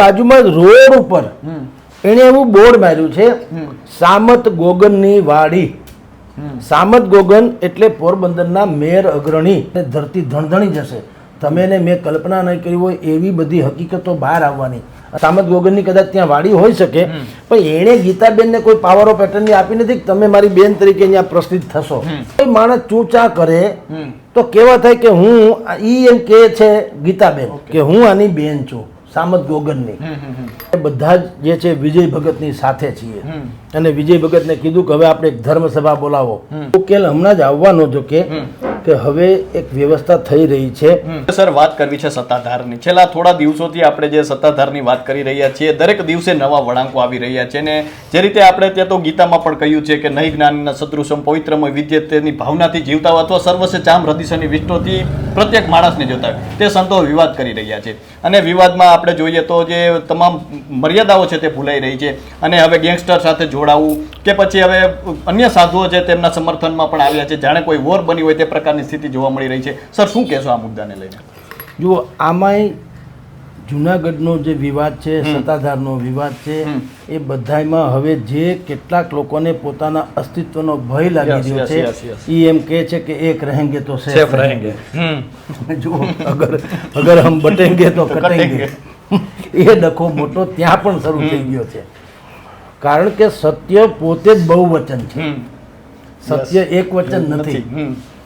બાજુમાં રોડ ઉપર એણે એવું બોર્ડ માર્યું છે સામત ગોગનની વાડી. સામત ગોગન એટલે પોરબંદરના મેયર અગ્રણી. ધરતી ધણધણી જશે. તમે ને મેં કલ્પના નહીં કરી હોય એવી બધી હકીકતો બહાર આવવાની. સામત ગોગનની કદાચ ત્યાં વાડી હોઈ શકે પણ એણે ગીતાબેનને કોઈ પાવર ઓફ એટર્ની આપી નથી કે તમે મારી બેન તરીકે અહીંયા પ્રસિદ્ધ થશો. કોઈ માણસ ચૂંચા કરે તો કેવા થાય કે હું ઈ એમ કે છે ગીતાબેન કે હું આની બેન છું. સામત ગોગનની. એ બધા જ જે છે વિજય ભગતની સાથે છીએ. અને વિજય ભગતને કીધું કે હવે આપણે એક ધર્મસભા બોલાવો. ઉકેલ હમણાં જ આવવાનો જો કે કે હવે એક વ્યવસ્થા થઈ રહી છે. સર, વાત કરવી છે સત્તાધારની. છેલ્લા થોડા દિવસોથી આપણે જે સત્તાધારની વાત કરી રહ્યા છીએ, દરેક દિવસે નવા વળાંકો આવી રહ્યા છે ને જે રીતે આપણે ત્યાં તો ગીતામાં પણ કહ્યું છે કે નહીં જ્ઞાનના સદૃશમ પવિત્રમય વિદ્ય તેની ભાવનાથી જીવતા અથવા સર્વસ્વ ચામ હૃદયની વિષ્ણુથી પ્રત્યેક માણસને જોતા તે સંતો વિવાદ કરી રહ્યા છે. અને વિવાદમાં આપણે જોઈએ તો જે તમામ મર્યાદાઓ છે તે ભૂલાઈ રહી છે. અને હવે ગેંગસ્ટર સાથે જોડાવું કે પછી હવે અન્ય સાધુઓ છે તેમના સમર્થનમાં પણ આવ્યા છે, જાણે કોઈ વોર બની હોય તે પ્રકારની સ્થિતિ જોવા મળી રહી છે. સર શું કહેશો આ મુદ્દાને લઈને? જુઓ આમાંય જુનાગઢનો જે વિવાદ છે સત્તાધારનો વિવાદ છે એ બધામાં હવે જે કેટલાક લોકોને પોતાના અસ્તિત્વનો ભય લાગી રહ્યો છે. એ એમ કહે છે કે એક રહેંગે તો સેફ રહેંગે. જુઓ અગર અગર હમ બટેંગે તો કટેંગે. એ ડખો મોટો ત્યાં પણ શરૂ થઈ ગયો છે. કારણ કે સત્ય પોતે જ બહુવચન છે. સત્ય એક વચન નથી.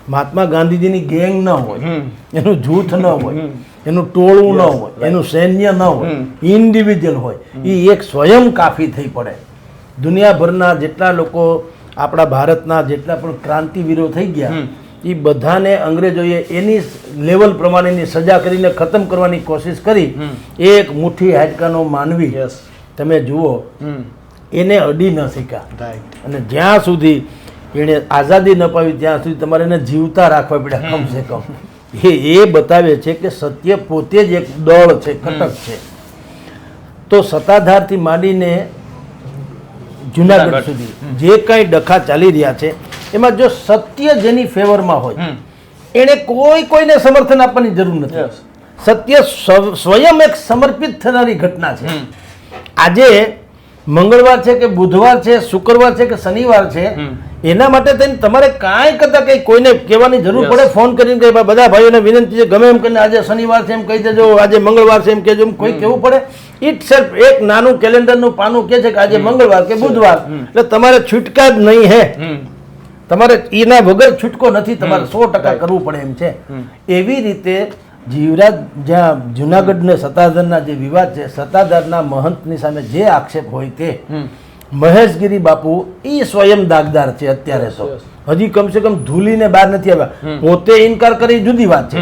મહાત્મા ગાંધીજીની ગેંગ ન હોય એનું જૂથ ન હોય એનું ટોળું ન હોય એનું સૈન્ય ન હોય ઇન્ડિવિજ્યુઅલ હોય એ એક સ્વયં કાફી થઈ પડે. દુનિયાભરના જેટલા લોકો આપણા ભારતના જેટલા પણ ક્રાંતિવીરો થઈ ગયા એ બધાને અંગ્રેજોએ એની લેવલ પ્રમાણેની સજા કરીને ખતમ કરવાની કોશિશ કરી. એક મુઠ્ઠી હાડકાનો માનવી. તમે જુઓ એને અડી ન શીખ્યા. Right. અને જ્યાં સુધી એણે આઝાદી ન પાવી ત્યાં સુધી તમારે એને જીવતા રાખવા પડ્યા કમસે કમ. એ એ બતાવે છે કે સત્ય પોતે જ એક દળ છે ઘટક છે. તો સત્તાધારથી માંડીને જુનાગઢ. સુધી જે કાંઈ ડખા ચાલી રહ્યા છે એમાં જો સત્ય જેની ફેવરમાં હોય. એણે કોઈ કોઈને સમર્થન આપવાની જરૂર નથી. સત્ય સ્વ- સ્વયં એક સમર્પિત થનારી ઘટના છે. આજે મંગળવાર છે કે બુધવાર છે શુક્રવાર છે કે શનિવાર છે એના માટે થઈને તમારે કાંઈ કરતા કંઈ કોઈને કહેવાની જરૂર પડે ફોન કરીને કે બધા ભાઈઓને વિનંતી છે ગમે એમ કરીને આજે શનિવાર છે એમ કહી દેજો આજે મંગળવાર છે એમ કહેજો એમ કોઈ કહેવું પડે. ઇટ સેલ્ફ એક નાનું કેલેન્ડરનું પાનું કહે છે કે આજે મંગળવાર કે બુધવાર. એટલે તમારે છૂટકા જ નહીં હે. તમારે એના વગર છૂટકો નથી તમારે સો ટકા કરવું પડે એમ છે. એવી રીતે જીવરાજ જ્યાં જુનાગઢ ને સત્તાધારના જે વિવાદ છે સત્તાધારના મહંતની સામે જે આક્ષેપ હોય તે મહેશગીરી બાપુ એ સ્વયં દાગદાર છે અત્યારે તો. હજી કમસે કમ ધૂલીને બહાર નથી આવ્યા. પોતે ઇનકાર કરી જુદી વાત છે.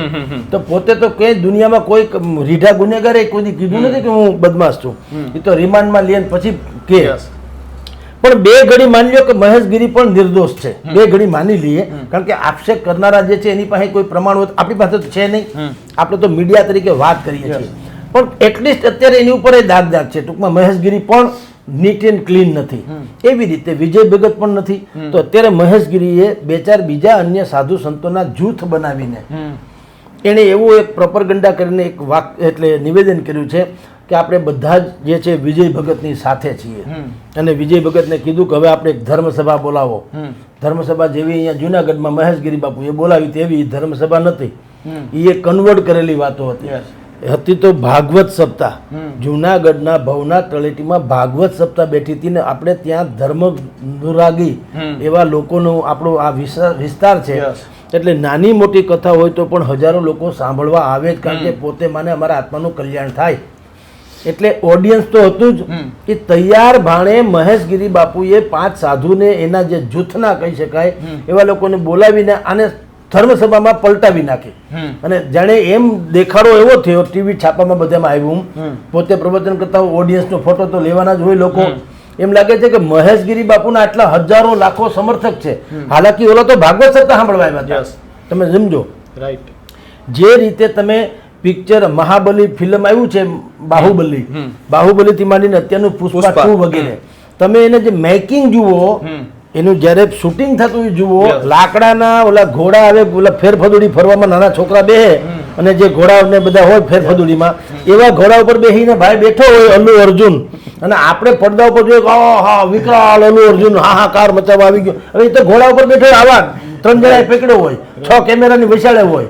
તો પોતે તો કઈ દુનિયામાં કોઈ રીઢા ગુનેગારે કોઈ કીધું નથી કે હું બદમાશ છું. એ તો રિમાન્ડમાં લઈને પછી કે. પણ બે ઘડી માની લ્યો કે મહેશગીરી પણ નિર્દોષ છે. બે ઘડી માની લઈએ કારણ કે આક્ષેપ કરનારા જે છે એની પાસે કોઈ પ્રમાણ હોય આપણી પાસે તો છે નહીં. આપણે તો મીડિયા તરીકે વાત કરીએ છીએ. પણ એટલીસ્ટ અત્યારે એની ઉપર એ દાગ દાગ છે. ટૂંકમાં મહેશગીરી પણ નીટ એન્ડ ક્લીન નથી. એવી રીતે વિજય ભગત પણ નથી. તો અત્યારે મહેશગીરીએ બે ચાર બીજા અન્ય સાધુ સંતોના જૂથ બનાવીને એણે એવું એક પ્રોપરગંડા કરીને એક વાક એટલે નિવેદન કર્યું છે કે આપણે બધા જ જે છે વિજય ભગતની સાથે છીએ. અને વિજય ભગતને કીધું કે હવે આપણે એક ધર્મસભા બોલાવો. ધર્મસભા જેવી અહીંયા જુનાગઢમાં મહેશગીરી બાપુએ બોલાવી તેવી ધર્મસભા નથી. એ કન્વર્ટ કરેલી વાતો હતી. હતી તો ભાગવત સપ્તાહ. જુનાગઢના ભવના તળેટીમાં ભાગવત સપ્તાહ બેઠી હતી ને આપણે ત્યાં ધર્મ અનુરાગી એવા લોકોનો આપણો આ વિસ્તાર વિસ્તાર છે. એટલે નાની મોટી કથા હોય તો પણ હજારો લોકો સાંભળવા આવે જ કારણ કે પોતે માને અમારા આત્માનું કલ્યાણ થાય. એટલે ઓડિયન્સ તો હતું જ કે તૈયાર ભાણે મહેશગીરી બાપુએ પાંચ સાધુને એના જે જૂથના કહી શકાય એવા લોકોને બોલાવીને આને ધર્મસભામાં પલટાવી નાખી. અને જાણે એમ દેખાડો એવો થયો ટીવી છાપામાં બધામાં આવ્યું. પોતે પ્રવચન કરતા ઓડિયન્સનો ફોટો તો લેવાના જ હોય લોકો. એમ લાગે છે કે મહેશગીરી બાપુના આટલા હજારો લાખો સમર્થક છે. હાલાકી ઓલા તો ભાગવત સત્તા સાંભળવા આવ્યા તમે સમજો. રાઈટ જે રીતે તમે પિક્ચર મહાબલી ફિલ્મ આવ્યું છે બાહુબલી. બાહુબલી થી માંડીને અત્યારનું પુષ્પા. ટુ વગેરે. તમે એને જે મેકિંગ જુઓ એનું જ્યારે શૂટિંગ થતું એ જુઓ લાકડાના ઓલા ઘોડા આવે ઓલા ફેરફદુડી ફરવામાં નાના છોકરા બેહે અને જે ઘોડા ને બધા હોય ફેરફદુડીમાં એવા ઘોડા ઉપર બેસીને ભાઈ બેઠો હોય અલ્લુ અર્જુન. અને આપણે પડદા ઉપર જોઈએ કે આ હા વિકરાલ અલ્લુ અર્જુન હા હા કાર મચાવવા આવી ગયો. હવે એ તો ઘોડા ઉપર બેઠો આવા. ત્રણ જણા પકડ્યો હોય છ કેમેરાની વિશાળે હોય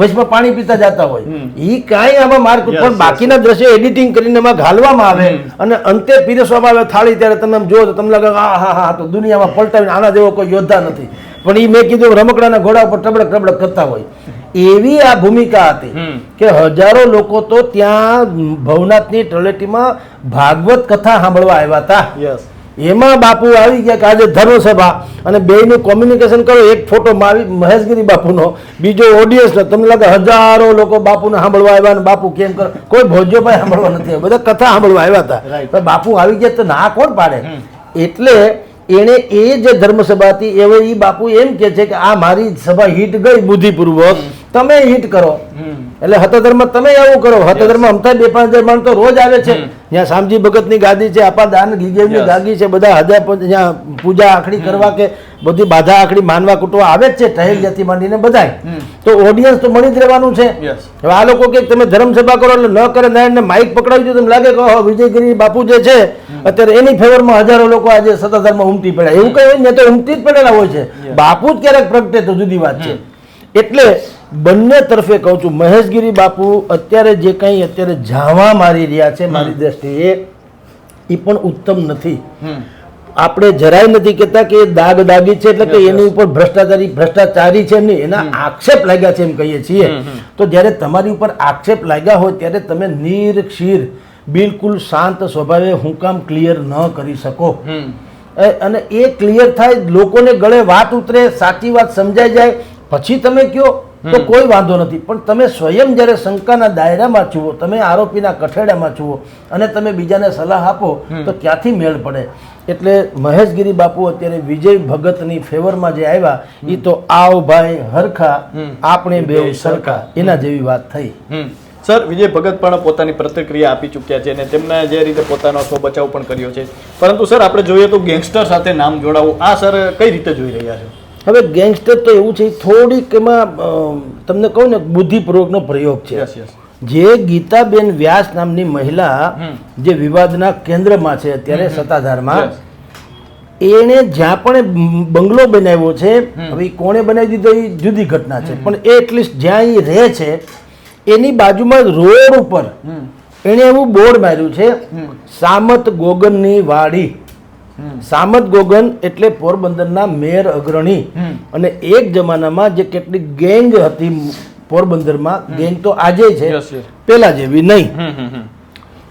વચમાં પાણી પીતા જતા હોય. એ કાંઈ આમાં માર્ક પણ બાકીના દ્રશ્યો એડિટિંગ કરીને એમાં ઘાલવામાં આવે અને અંતે પીરસવામાં આવે થાળી ત્યારે તમે જો તો તમને લાગે આ હા હા તો દુનિયામાં પલટાવીને આના જેવો કોઈ યોદ્ધા નથી. પણ એ મેં કીધું રમકડાના ઘોડા ઉપર ટબડક ટબડક કરતા હોય. એવી આ ભૂમિકા હતી કે હજારો લોકો તો ત્યાં ભવનાથની તળેટીમાં ભાગવત કથા સાંભળવા આવ્યા હતા. યસ એમાં બાપુ આવી ગયા કે આજે ધર્મસભા અને બેયનું કોમ્યુનિકેશન કરો એક ફોટો મહેશગીરી બાપુનો બીજો ઓડિયન્સનો તમને લાગે હજારો લોકો બાપુને સાંભળવા આવ્યા અને બાપુ કેમ કરો? કોઈ ભોજ્યોભાઈ સાંભળવા નથી બધા કથા સાંભળવા આવ્યા હતા. પણ બાપુ આવી ગયા તો ના કોણ પાડે? એટલે એણે એ જે ધર્મસભા હતી એવે એ બાપુ એમ કે છે કે આ મારી સભા હિટ ગઈ બુદ્ધિપૂર્વક. તમે હિટ કરો. એટલે હતધર્મ તમે એવું કરો. હતધર્મ અમતા બે પાંચ હજાર માણસ તો રોજ આવે છે. જ્યાં શામજી ભગતની ગાદી છે આપા દાન ગીગેવની. ગાદી છે બધા હજાર જ્યાં પૂજા આખડી કરવા કે બધી બાધા આખડી માનવા કૂટવા આવે જ છે ટહેલ જાતિ માંડીને બધાય. તો ઓડિયન્સ તો મળી જ રહેવાનું છે. હવે આ લોકો કે તમે ધર્મસભા કરો એટલે ન કરે ને માઇક પકડાવી દીધું તમને લાગે કે વિજયગીરી બાપુ જે છે અત્યારે એની ફેવરમાં હજારો લોકો આજે સત્તાધારમાં ઉમટી પડ્યા. એવું કઈ ને તો ઉમટી જ પડેલા હોય છે. બાપુ જ ક્યારેક પ્રગટે તો જુદી વાત છે. એટલે બંને તરફે કહું છું મહેશગીરી બાપુ અત્યારે જે કંઈ અત્યારે જાવા મારી રહ્યા છે મારી દ્રષ્ટિએ એ પણ ઉત્તમ નથી. આપણે જરાય નથી કહેતા કે દાગ દાગી છે એટલે કે એની ઉપર ભ્રષ્ટાચારી ભ્રષ્ટાચારી છે નહીં એના આક્ષેપ લાગ્યા છે એમ કહીએ છીએ. તો જ્યારે તમારી ઉપર આક્ષેપ લાગ્યા હોય ત્યારે તમે નિર્ક્ષીર બિલકુલ શાંત સ્વભાવે હું કામ ક્લિયર ન કરી શકો. અને એ ક્લિયર થાય લોકોને ગળે વાત ઉતરે સાચી વાત સમજાઈ જાય પછી તમે કયો તો કોઈ વાંધો નથી. પણ તમે સ્વયં જ્યારે શંકાના દાયરામાં છુઓ તમે આરોપીના કઠેડામાં છુઓ અને તમે બીજાને સલાહ આપો તો ક્યાંથી મેળ પડે? એટલે મહેશગીરી બાપુ અત્યારે વિજય ભગતની ફેવરમાં જે આવ્યા એ તો આવ ભાઈ હરખા આપણે બે સરખા. એના જેવી વાત થઈ. સર વિજય ભગત પણ પોતાની પ્રતિક્રિયા આપી ચૂક્યા છે અને તેમણે જે રીતે પોતાનો સ્વ બચાવ પણ કર્યો છે. પરંતુ સર આપણે જોઈએ તો ગેંગસ્ટર સાથે નામ જોડાવું આ સર કઈ રીતે જોઈ રહ્યા છે? હવે ગેંગસ્ટર તો એવું છે થોડીક એમાં તમને કહું ને બુદ્ધિપૂર્વકનો પ્રયોગ છે. Yes yes. જે ગીતાબેન વ્યાસ નામની મહિલા જે વિવાદના કેન્દ્રમાં છે અત્યારે સત્તાધારમાં. એણે જ્યાં પણ બંગલો બનાવ્યો છે હવે કોણે બનાવી દીધો એ જુદી ઘટના છે. પણ એટલીસ્ટ જ્યાં એ રહે છે એની બાજુમાં રોડ ઉપર એણે એવું બોર્ડ માર્યું છે સામત ગોગનની વાડી. સામત ગોગન એટલે પોરબંદરના મેયર અગ્રણી. અને એક જમાનામાં જે કેટલીક ગેંગ હતી પોરબંદરમાં ગેંગ તો આજે છે. પેલા જેવી નહીં.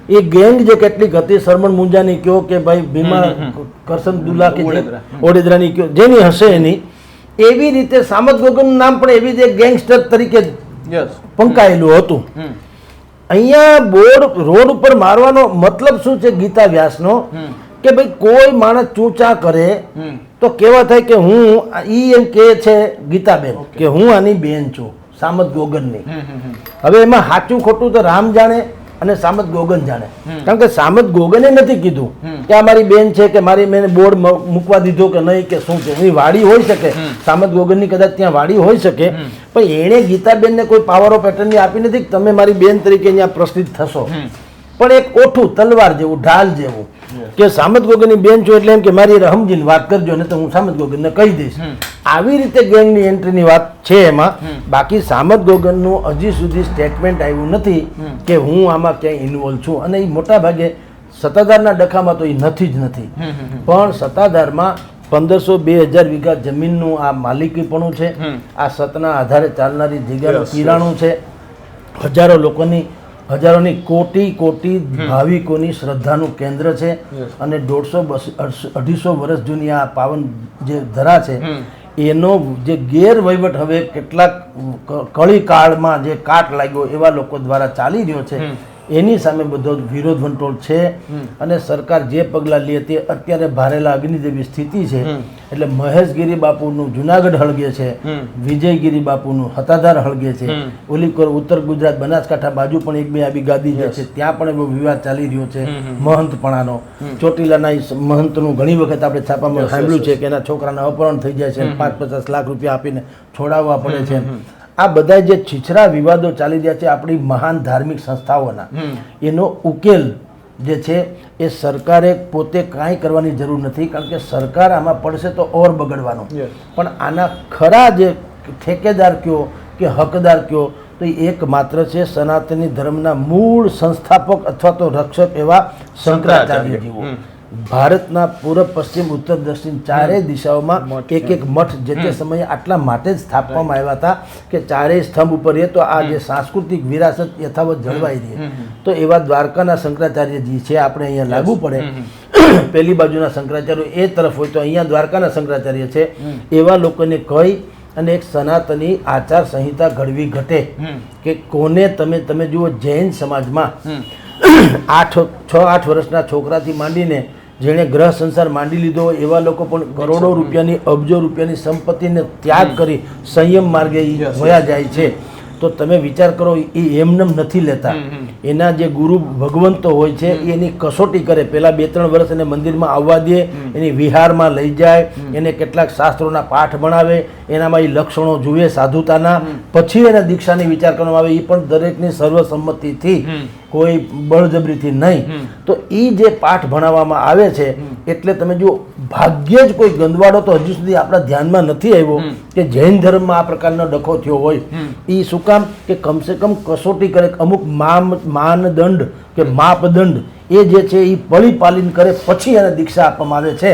એ ગેંગ જે કેટલીક હતી સરમણ મુંજાની કયો કે ભાઈ ભીમા કરશન દુલા કે. ઓડેદરાની કયો જેની હશે એની. એવી રીતે સામત ગોગનનું નામ પણ એવી રીતે ગેંગસ્ટર તરીકે પંકાયેલું હતું. અહીંયા બોર્ડ રોડ ઉપર મારવાનો મતલબ શું છે ગીતા વ્યાસનો? કે ભાઈ કોઈ માણસ ચૂંચા કરે તો કેવા થાય કે હું ઈ એમ કે છે ગીતાબેન કે હું આની બેન છું સામત ગોગનની. હવે એમાં સાચું ખોટું તો રામ જાણે અને સામત ગોગન જાણે. કારણ કે સામત ગોગને નથી કીધું કે આ મારી બેન છે કે મારી મેં બોર્ડ મૂકવા દીધો કે નહીં કે શું છે. એની વાડી હોઈ શકે. સામત ગોગનની કદાચ ત્યાં વાડી હોઈ શકે. પણ એણે ગીતાબેનને કોઈ પાવર ઓફ એટર્ની આપી નથી કે તમે મારી બેન તરીકે અહીંયા પ્રસિદ્ધ થશો. પણ એક ઓઠું તલવાર જેવું ઢાલ જેવું. કે સામત ગોગનની બેન છું એટલે એમ કે મારી સમજીને વાત કરજો ને તો હું સામત ગોગનને કહી દઈશ. આવી રીતે ગેંગની એન્ટ્રીની વાત છે એમાં. બાકી સામત ગોગનનું હજી સુધી સ્ટેટમેન્ટ આવ્યું નથી કે હું આમાં ક્યાંય ઇન્વોલ્વ છું. અને એ મોટા ભાગે સત્તાધારના ડખામાં તો એ નથી જ નથી. પણ સત્તાધારમાં પંદરસો બે હજાર વીઘા જમીનનું આ માલિકીપણું છે. આ સતના આધારે ચાલનારી જગ્યાનું કિરાણું છે. હજારો લોકોની હજારોની કોટી કોટી ભાવિકોની શ્રદ્ધાનું કેન્દ્ર છે અને દોઢસો અઢીસો વર્ષ જૂની આ પાવન જે ધરા છે એનો જે ગેરવહીવટ હવે કેટલાક કળી કાળમાં જે કાટ લાગ્યો એવા લોકો દ્વારા ચાલી રહ્યો છે. એની સામે બધો વિરોધ વંટોળ છે અને સરકાર જે પગલાં લે તે અત્યારે ભારેલા અગ્નિ જેવી સ્થિતિ છે. એટલે મહેશગીરી બાપુનું જુનાગઢ હળગે છે. વિજયગીરી બાપુનું હતાધાર હળગે છે. હમ. ઓલી કોર ઉત્તર ગુજરાત બનાસકાંઠા બાજુ પણ એક બે આવી ગાદી જે છે ત્યાં પણ એવો વિવાદ ચાલી રહ્યો છે. મહંતપણાનો. ચોટીલાના મહંતનું ઘણી વખત આપણે છાપામાં સાંભળ્યું છે કે એના છોકરાના અપહરણ થઈ જાય છે. પાંચ પચાસ લાખ રૂપિયા આપીને છોડાવવા પડે છે. આ બધા જે છીછરા વિવાદો ચાલી રહ્યા છે આપણી મહાન ધાર્મિક સંસ્થાઓના એનો ઉકેલ જે છે એ સરકારે પોતે કાંઈ કરવાની જરૂર નથી કારણ કે સરકાર આમાં પડશે તો ઓર બગડવાનો. પણ આના ખરા જે ઠેકેદાર કયો કે હકદાર કયો તો એ એક માત્ર છે સનાતની ધર્મના મૂળ સંસ્થાપક અથવા તો રક્ષક એવા શંકરાચાર્ય જીવો હમ. ભારતના પૂર્વ પશ્ચિમ ઉત્તર દક્ષિણ ચારેય દિશાઓમાં એક એક મઠ જે તે સમયે આટલા માટે જ સ્થાપવામાં આવ્યા હતા કે ચારેય સ્તંભ ઉપર એ તો આ જે સાંસ્કૃતિક વિરાસત યથાવત જળવાઈ રહે. તો એવા દ્વારકાના શંકરાચાર્યજી છે આપણે અહીંયા લાગુ પડે. પેલી બાજુના શંકરાચાર્ય એ તરફ હોય તો અહીંયા દ્વારકાના શંકરાચાર્ય છે. એવા લોકોને કહી અને એક સનાતની આચાર સંહિતા ઘડવી ઘટે કે કોને તમે તમે જુઓ જૈન સમાજમાં આઠ છ આઠ વર્ષના છોકરાથી માંડીને જેણે ગ્રહ સંસાર માંડી લીધો હોય એવા લોકો પણ કરોડો રૂપિયાની અબજો રૂપિયાની સંપત્તિને ત્યાગ કરી સંયમ માર્ગે વયા જાય છે. તો તમે વિચાર કરો એ એમનેમ નથી લેતા. એના જે ગુરુ ભગવંતો હોય છે એની કસોટી કરે. પેલા બે ત્રણ વર્ષ એને મંદિરમાં આવવા દે એની વિહારમાં લઈ જાય એને કેટલાક શાસ્ત્રોના પાઠ ભણાવે એનામાં એ લક્ષણો જુએ સાધુતાના. પછી એને દીક્ષાની વિચાર કરવામાં આવે એ પણ દરેકની સર્વસંમતિથી કોઈ બળજબરીથી નહીં. તો એ જે પાઠ ભણાવવામાં આવે છે એટલે તમે જો ભાગ્યે જ કોઈ ગંદવાડો તો હજુ સુધી આપણા ધ્યાનમાં નથી આવ્યો કે જૈન ધર્મમાં આ પ્રકારનો ડખો થયો હોય. એ શું કામ કે કમસે કમ કસોટી કરે અમુક માનદંડ કે માપદંડ એ જે છે એ પળી પાલીન કરે પછી એને દીક્ષા આપવામાં આવે છે.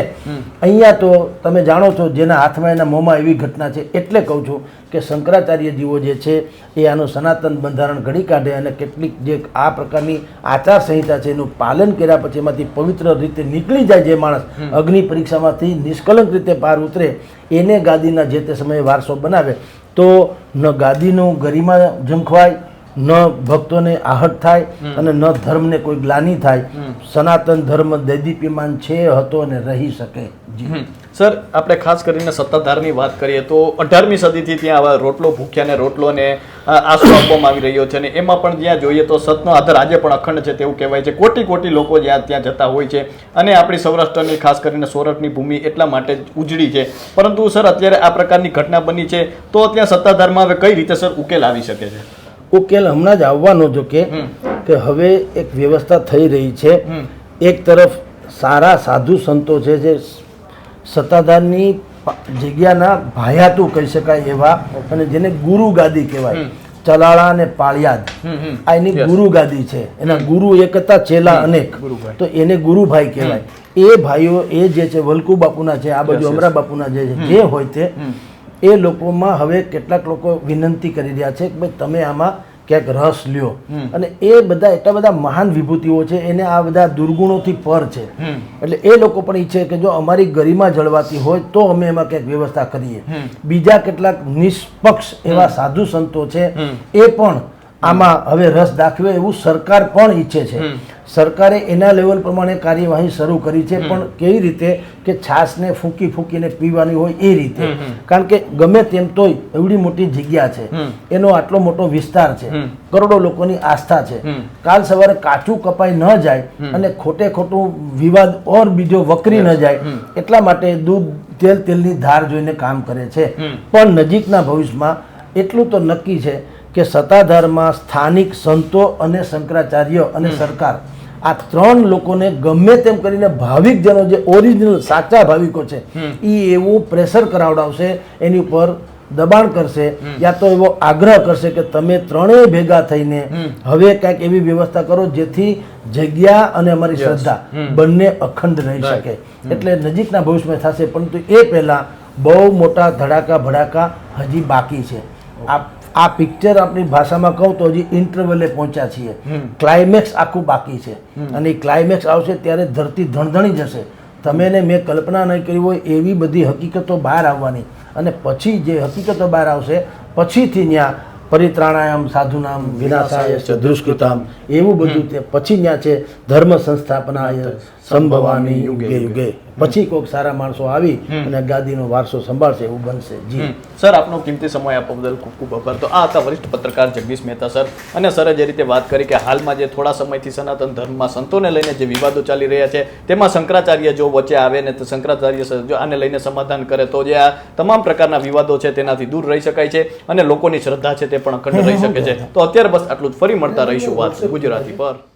અહીંયા તો તમે જાણો છો જેના હાથમાં એના મોંમાં એવી ઘટના છે એટલે કહું છું કે શંકરાચાર્ય જીવો જે છે એ આનું સનાતન બંધારણ ઘડી કાઢે અને કેટલીક જે આ પ્રકારની આચારસંહિતા છે એનું પાલન કર્યા પછી એમાંથી પવિત્ર રીતે નીકળી જાય જે માણસ અગ્નિ પરીક્ષામાંથી નિષ્કલંક રીતે પાર ઉતરે એને ગાદીના જે તે સમયે વારસો બનાવે તો ન ગાદીનું ગરિમા ઝંખવાય ન ભક્તોને આહટ થાય અને ન ધર્મને કોઈ ગ્લાની થાય સનાતન ધર્મ દૈદીપ્યમાન છે હતો અને રહી શકે. સર આપણે ખાસ કરીને સત્તાધારની વાત કરીએ તો અઢારમી સદીથી ત્યાં આવા રોટલો ભૂખ્યા ને રોટલો આશરો આપવામાં આવી રહ્યો છે અને એમાં પણ જ્યાં જોઈએ તો સતનો આધાર આજે પણ અખંડ છે તેવું કહેવાય છે. કોટી કોટી લોકો જ્યાં ત્યાં જતા હોય છે અને આપણી સૌરાષ્ટ્રની ખાસ કરીને સોરઠની ભૂમિ એટલા માટે જ ઉજળી છે. પરંતુ સર અત્યારે આ પ્રકારની ઘટના બની છે તો ત્યાં સત્તાધારમાં હવે કઈ રીતે સર ઉકેલ આવી શકે છે? ઉકેલ હમણાં જ આવવાનો જો કે કે હવે એક વ્યવસ્થા થઈ રહી છે. એક તરફ સારા સાધુ સંતો છે જે સત્તાધારની જગ્યાના ભાયાતું કહી શકાય એવા અને જેને ગુરુ ગાદી કહેવાય. ચલાળા અને પાળિયાદ. આ એની ગુરુ ગાદી છે. એના ગુરુ એક હતા ચેલા અનેક. તો એને ગુરુભાઈ કહેવાય. એ ભાઈઓ એ જે છે વલ્કુ બાપુના છે આ બાજુ અમરા બાપુના જે છે જે હોય તે એ લોકોમાં હવે કેટલાક લોકો વિનંતી કરી રહ્યા છે કે ભાઈ તમે આમાં ક્યાંક રસ લ્યો. અને એ બધા એટલા બધા મહાન વિભૂતિઓ છે એને આ બધા દુર્ગુણોથી પર છે. એટલે એ લોકો પણ ઈચ્છે કે જો અમારી ગરિમા જળવાતી હોય તો અમે એમાં ક્યાંક વ્યવસ્થા કરીએ. બીજા કેટલાક નિષ્પક્ષ એવા સાધુ સંતો છે એ પણ આમાં હવે રસ દાખવે એવું સરકાર પણ ઈચ્છે છે. સરકારે એના લેવલ પ્રમાણે કાર્યવાહી શરૂ કરી છે પણ કેવી રીતે કે છાસને ફૂંકી ફૂંકીને પીવાની હોય એ રીતે. કારણ કે ગમે તેમ તોય એવડી મોટી જગ્યા છે. એનો આટલો મોટો વિસ્તાર છે. કરોડો લોકોની આસ્થા છે. કાલ સવારે કાચું કપાઈ ન જાય અને ખોટે ખોટું વિવાદ ઓર બીજો વકરી ન જાય એટલા માટે દૂધ તેલ તેલની ધાર જોઈને કામ કરે છે. પણ નજીકના ભવિષ્યમાં એટલું તો નક્કી છે કે સત્તાધારમાં સ્થાનિક સંતો અને શંકરાચાર્ય અને સરકાર આ ત્રણ લોકોને ગમે તેમ કરીને ભાવિક જનો જે ઓરિજિનલ સાચા ભાવિકો છે એ એવું પ્રેશર કરાવડાવશે એની ઉપર દબાણ કરશે યા તો એવો આગ્રહ કરશે કે તમે ત્રણેય ભેગા થઈને હવે કાંઈક એવી વ્યવસ્થા કરો જેથી જગ્યા અને અમારી શ્રદ્ધા બંને અખંડ રહી શકે. એટલે નજીકના ભવિષ્યમાં થશે પરંતુ એ પહેલાં બહુ મોટા ધડાકા ભડાકા હજી બાકી છે. આ આ પિક્ચર આપણી ભાષામાં કહું તો હજી ઇન્ટરવલે પહોંચ્યા છીએ. ક્લાઇમેક્સ આખું બાકી છે. અને એ ક્લાઇમેક્સ આવશે ત્યારે ધરતી ધણધણી જશે. તમે ને મેં કલ્પના નહીં કરી હોય એવી બધી હકીકતો બહાર આવવાની. અને પછી જે હકીકતો બહાર આવશે પછીથી ત્યાં પરિત્રાણાયામ સાધુનામ વિનાશાય દુષ્કૃતામ એવું બધું તે પછી ત્યાં છે ધર્મ સંસ્થાપનાય સંભવાની યુગે યુગે પછી કોઈક સારા માણસો આવી અને ગાદીનો વારસો સંભાળશે એવું બનશે. જી. સર આપનો કિંમતી સમય આપવા બદલ ખૂબ ખૂબ આભાર. તો આ હતા વરિષ્ઠ પત્રકાર જગદીશ મહેતા સર. અને સરે જે રીતે વાત કરી કે હાલમાં જે થોડા સમયથી સનાતન ધર્મમાં સંતોને લઈને જે વિવાદો ચાલી રહ્યા છે તેમાં શંકરાચાર્ય જો વચ્ચે આવે ને તો શંકરાચાર્ય જો આને લઈને સમાધાન કરે તો જે આ તમામ પ્રકારના વિવાદો છે તેનાથી દૂર રહી શકાય છે અને લોકોની શ્રદ્ધા છે તે પણ અખંડ રહી શકે છે. તો અત્યારે બસ આટલું જ. ફરી મળતા રહીશું વાત ગુજરાતી પર.